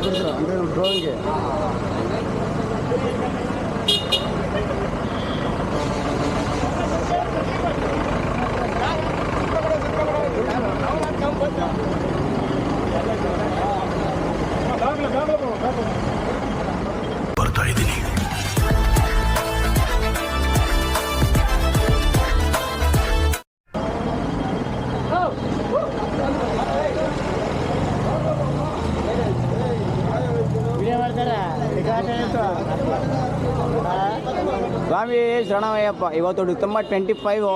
ಕೊಡ್ತೀರಾ ಅಂದರೆ ಡ್ರೋನ್ಗೆ ಸ್ವಾಮಿ ಶರಣಯ್ಯಪ್ಪ ಇವತ್ತು ಡಿಸೆಂಬರ್ ಟ್ವೆಂಟಿ ಫೈವು.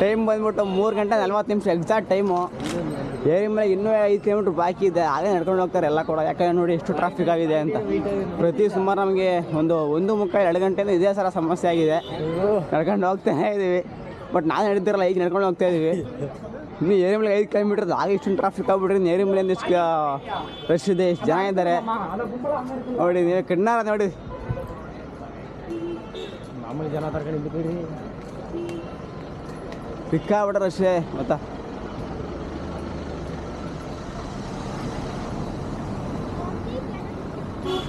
ಟೈಮ್ ಬಂದ್ಬಿಟ್ಟು ಮೂರು ಗಂಟೆ ನಲ್ವತ್ತು ನಿಮಿಷ ಎಕ್ಸಾಕ್ಟ್ ಟೈಮು ಏರಿ ಮೇಲೆ ಇನ್ನೂ ಐದು ಕಿಲೋಮೀಟ್ರ್ ಬಾಕಿ ಇದೆ. ಅದೇ ನಡ್ಕೊಂಡು ಹೋಗ್ತಾರೆ ಎಲ್ಲ ಕೂಡ. ಯಾಕಂದ್ರೆ ನೋಡಿ ಎಷ್ಟು ಟ್ರಾಫಿಕ್ ಆಗಿದೆ ಅಂತ. ಪ್ರತಿ ಸುಮಾರು ನಮಗೆ ಒಂದು ಒಂದು ಮುಕ್ಕಾಲು ಎರಡು ಗಂಟೆಯಿಂದ ಇದೇ ಸರ ಸಮಸ್ಯೆ ಆಗಿದೆ. ನಡ್ಕೊಂಡು ಹೋಗ್ತಾನೆ ಇದ್ದೀವಿ ಬಟ್ ನಾನು ನಡೀತಿರಲ್ಲ ಈಗ ನಡ್ಕೊಂಡು ಹೋಗ್ತಾ ಇದ್ದೀವಿ ಇನ್ನು ಮೇಲೆ ಐದು ಕಿಲೋಮೀಟರ್ ಆಗ ಇಷ್ಟೊಂದು ಟ್ರಾಫಿಕ್ ಆಗ್ಬಿಟ್ರಿ ಮೇಲೆ ಎಷ್ಟು ರಶ್ ಇದೆ ಎಷ್ಟು ಜನ ಇದ್ದಾರೆ. ನೋಡಿ, ನೀವು ಕಣ್ಣಾರ ನೋಡಿ. ಮಾಮೂಲಿ ಜನ ತರ್ಕೊಂಡು ನಿಂತ್ಕೊಳ್ಳಿ ಸಿಕ್ಕಾಬಿಟ್ರೆ ಅಷ್ಟೇ ಗೊತ್ತಾ?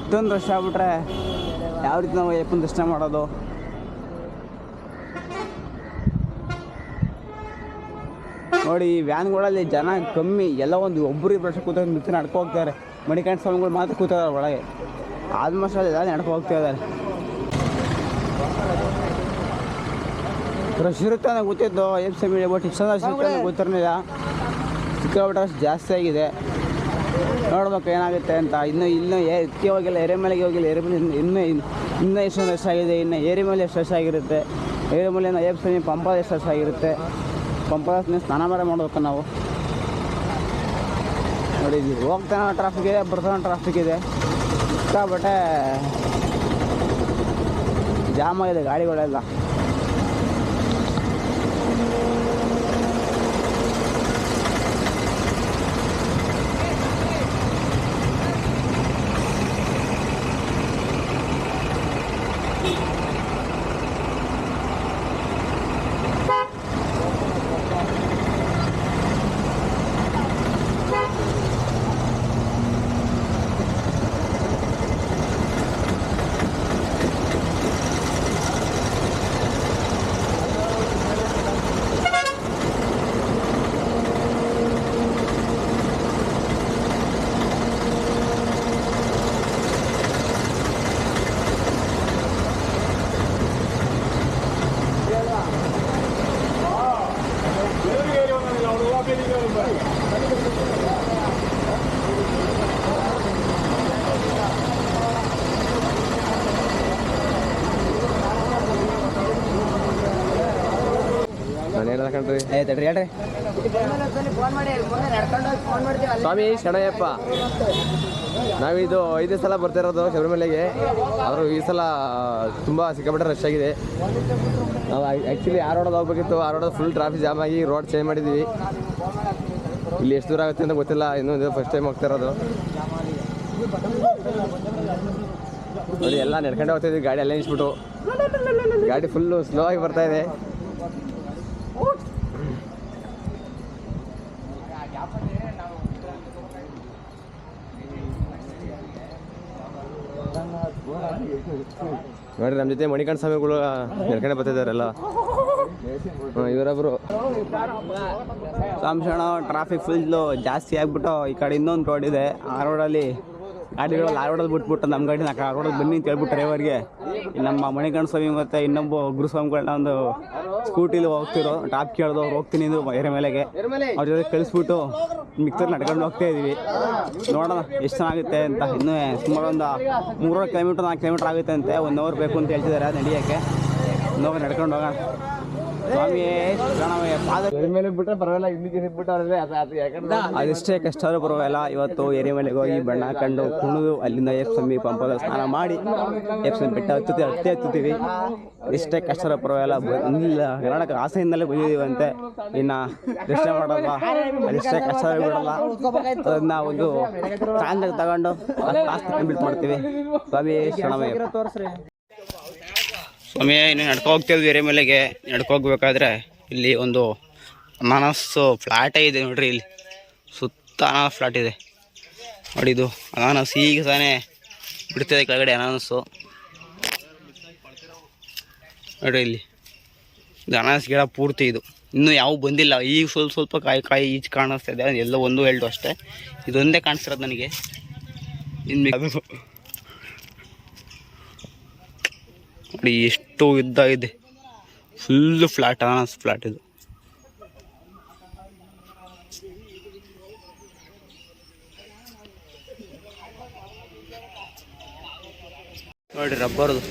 ಇಷ್ಟೊಂದು ರಶ್ ಆಗ್ಬಿಟ್ರೆ ಯಾವ ರೀತಿ ನಾವು ಅಯ್ಯಪ್ಪನ ದರ್ಶನ ಮಾಡೋದು? ನೋಡಿ, ಈ ವ್ಯಾನ್ಗಳಲ್ಲಿ ಜನ ಕಮ್ಮಿ, ಎಲ್ಲ ಒಂದು ಒಬ್ಬರು ಇಬ್ಬರು ಕೂತ ಕೂತ್ಕೊಂಡು ನಡ್ಕೊ ಹೋಗ್ತಾರೆ ಮಣಿಕಂಠ ಸ್ವಾಮಿಗಳು ಮಾತ್ರ ಕೂತಾರೆ ಒಳಗೆ. ಆಲ್ಮೋಸ್ಟ್ ಅಲ್ಲಿ ಎಲ್ಲ ನಡ್ಕೊ ಹೋಗ್ತಾ ಇದ್ದಾರೆ. ರಶ್ ಇರುತ್ತೆ ಅನ್ನೋ ಗೊತ್ತಿದ್ದು F C media but rush ಅನ್ನೋ ಗೊತ್ತಿರಲಿಲ್ಲ. ಸಿಕ್ಕಾಬಿಟ್ರೆ ಅಷ್ಟು ಜಾಸ್ತಿ ಆಗಿದೆ. ನೋಡ್ಬೇಕು ಏನಾಗುತ್ತೆ ಅಂತ. ಇನ್ನು ಇನ್ನೂ ಎತ್ತಿ ಹೋಗಿಲ್ಲ ಎರೆ ಮಲೆಗೆ ಹೋಗಿಲ್ಲ ಎರೆ ಮೇಲೆ ಇನ್ನು ಇನ್ನೂ ಇನ್ನೂ ಎಷ್ಟೊಂದು ರಶ್ ಆಗಿದೆ ಇನ್ನು ಏರಿ ಮೇಲೆ ಎಷ್ಟು ರಶ್ ಆಗಿರುತ್ತೆ ಏರಿ ಮೇಲೆ ಎಫ್ ಸಿ ಪಂಪ ಎಷ್ಟು ರಶ್ ಆಗಿರುತ್ತೆ. ಪಂಪದ ಸ್ನಾನ ಮಾಡಿ ಮಾಡ್ಬೇಕು ನಾವು. ನೋಡಿ ಹೋಗ್ತಾನೆ ಟ್ರಾಫಿಕ್ ಇದೆ ಬರ್ತಾನೆ ಟ್ರಾಫಿಕ್ ಇದೆ. ಸಿಕ್ಕಾಬಟ್ಟೆ ಜಾಮ್ ಆಗಿದೆ ಗಾಡಿಗಳೆಲ್ಲ ಕಣ್ರಿ. ಆಯ್ತು ಹೇಳ್ರಿ. ಸ್ವಾಮಿ ಶರಣಯ್ಯಪ್ಪ. ನಾವಿದು ಐದೇ ಸಲ ಬರ್ತಿರೋದು ಶಬರಿಮಲೆಗೆ. ಆದರೂ ಈ ಸಲ ತುಂಬ ಸಿಕ್ಕಾಪಟ್ಟೆ ರಶ್ ಆಗಿದೆ. ನಾವು ಆ್ಯಕ್ಚುಲಿ ಆ ರೋಡಲ್ಲಿ ಹೋಗ್ಬೇಕಿತ್ತು. ಆ ರೋಡಲ್ಲಿ ಫುಲ್ ಟ್ರಾಫಿಕ್ ಜಾಮ್ ಆಗಿ ರೋಡ್ ಚೇಂಜ್ ಮಾಡಿದ್ದೀವಿ ಇಲ್ಲಿ ಎಷ್ಟು ದೂರ ಆಗುತ್ತೆ ಅಂತ ಗೊತ್ತಿಲ್ಲ. ಇನ್ನೂ ಇದು ಫಸ್ಟ್ ಟೈಮ್ ಹೋಗ್ತಾ ಇರೋದು. ನೋಡಿ ಎಲ್ಲ ನಡ್ಕೊಂಡು ಹೋಗ್ತಾ ಇದ್ವಿ. ಗಾಡಿ ಅಲ್ಲೇ ನಿಲ್ಸ್ಬಿಟ್ಟು. ಗಾಡಿ ಫುಲ್ಲು ಸ್ಲೋ ಆಗಿ ಬರ್ತಾ ಇದೆ. ನೋಡ್ರಿ ನಮ್ಮ ಜೊತೆ ಮಣಿಕಂಠ ಸ್ವಾಮಿಗಳು ನಡ್ಕೊಂಡೆ ಬರ್ತಿದ್ದಾರೆಲ್ಲ ಇವರೊಬ್ರು. ಸಾಂಶಣ ಟ್ರಾಫಿಕ್ ಫುಲ್ ಜಾಸ್ತಿ ಆಗ್ಬಿಟ್ಟು ಈ ಕಡೆ ಇನ್ನೊಂದು ರೋಡ್ ಇದೆ. ಆ ರೋಡಲ್ಲಿ ಗಾಡಿಗಳಲ್ಲಿ ಆರೋಡೋದು ಬಿಟ್ಬಿಟ್ಟು ನಮ್ಮ ಗಾಡಿನ ಆ ರೋಡಲ್ಲಿ ಬನ್ನಿ ಅಂತ ಹೇಳ್ಬಿಟ್ಟು ಡ್ರೈವರ್ಗೆ. ನಮ್ಮ ಮಣಿಕಂಠ ಸ್ವಾಮಿ ಮತ್ತು ಇನ್ನೊಬ್ಬ ಗುರುಸ್ವಾಮಿಗಳನ್ನ ಒಂದು ಸ್ಕೂಟಿಲಿ ಹೋಗ್ತಿರೋ, ಟಾಪ್ ಕೇಳ್ದು ಹೋಗ್ತೀನಿ ಅಂದ್ರು ಎರೆ ಮೇಲೆಗೆ. ಅವ್ರ ಜೊತೆ ಕಳಿಸ್ಬಿಟ್ಟು ಮಿಕ್ಸರ್ ನಡ್ಕೊಂಡು ಹೋಗ್ತಾ ಇದೀವಿ. ನೋಡೋಣ ಎಷ್ಟು ಚೆನ್ನಾಗುತ್ತೆ ಅಂತ. ಇನ್ನೂ ಸುಮಾರು ಒಂದು ಮೂರು ಕಿಲೋಮೀಟ್ರ್, ನಾಲ್ಕು ಕಿಲೋಮೀಟ್ರ್ ಆಗುತ್ತೆ ಅಂತೆ. ಒಂದು ಅವರ್ ಬೇಕು ಅಂತ ಹೇಳ್ತಿದ್ದಾರೆ ನಡಿಯೋಕ್ಕೆ. ಇನ್ನೊಬ್ಬ ನಡ್ಕೊಂಡು ಹೋಗೋಣ. ಮೇಲೆ ಇಲ್ಲಿ ಅದೆಷ್ಟೇ ಕಷ್ಟ ಪರವಾಗಿಲ್ಲ. ಇವತ್ತು ಎರೆಮಲೆಗೆ ಹೋಗಿ ಬಣ್ಣ ಕಂಡು ಕುಣಿದು ಅಲ್ಲಿಂದ ಎಫ್ ಸಮಿ ಪಂಪದ ಸ್ನಾನ ಮಾಡಿ ಎಫ್ ಸಮಿ ಬೆಟ್ಟ ಹತ್ತುತ್ತೀವಿ ಹತ್ತಿ ಹತ್ತುತ್ತೀವಿ. ಇಷ್ಟೇ ಕಷ್ಟ ಪರವಾಗಿಲ್ಲ. ಬಂದಿಲ್ಲ ಕರ್ನಾಟಕ ಆಸೆಯಿಂದಲೇ ಬಂದಿದ್ದೀವಂತೆ. ಇನ್ನ ಕೃಷ್ಣ ಮಾಡಲ್ಲ ಅದೆಷ್ಟೇ ಕಷ್ಟ ಬಿಡಲ್ಲ. ಅದನ್ನ ಒಂದು ಚಾಂದಾಗ ತಗೊಂಡು ಆಸ್ತಿ ಕಂಪ್ಲೀಟ್ ಮಾಡ್ತೀವಿ. ಸ್ವಾಮಿ ಶರಣಮಯ್ಯ ಸ್ವಾಮಿ ಇನ್ನು ನಡ್ಕೊ ಹೋಗ್ತೇವೆ ಬೇರೆ ಮೇಲೆಗೆ ನಡ್ಕೊ ಹೋಗ್ಬೇಕಾದ್ರೆ ಇಲ್ಲಿ ಒಂದು ಅನಾನಸ್ಸು ಫ್ಲಾಟೇ ಇದೆ ನೋಡ್ರಿ ಇಲ್ಲಿ. ಸುತ್ತ ಅನಾನಸ್ ಫ್ಲಾಟ್ ಇದೆ. ನೋಡಿ ಇದು ಅನಾನಸ್, ಈಗ ತಾನೇ ಬಿಡ್ತಿದೆ ಕೆಳಗಡೆ ಅನಾನಸ್ಸು. ನೋಡ್ರಿ ಇಲ್ಲಿ. ಇದು ಅನಾನಸ್ ಗಿಡ ಪೂರ್ತಿ ಇದು. ಇನ್ನೂ ಯಾವ ಬಂದಿಲ್ಲ. ಈಗ ಸ್ವಲ್ಪ ಸ್ವಲ್ಪ ಕಾಯಿ ಕಾಯಿ ಈಚ್ ಕಾಣಿಸ್ತಾ ಇದೆ. ಎಲ್ಲ ಒಂದು ಎರಡು ಅಷ್ಟೇ. ಇದೊಂದೇ ಕಾಣಿಸ್ತಿರೋದು ನನಗೆ. ಇನ್ನು ನೋಡಿ ಎಷ್ಟು ಉದ್ದ ಇದೆ. ಫುಲ್ಲು ಫ್ಲಾಟ್ ಅನಾನಸ್ ಫ್ಲಾಟ್ ಇದು. ನೋಡಿ ರಬ್ಬರ್ದು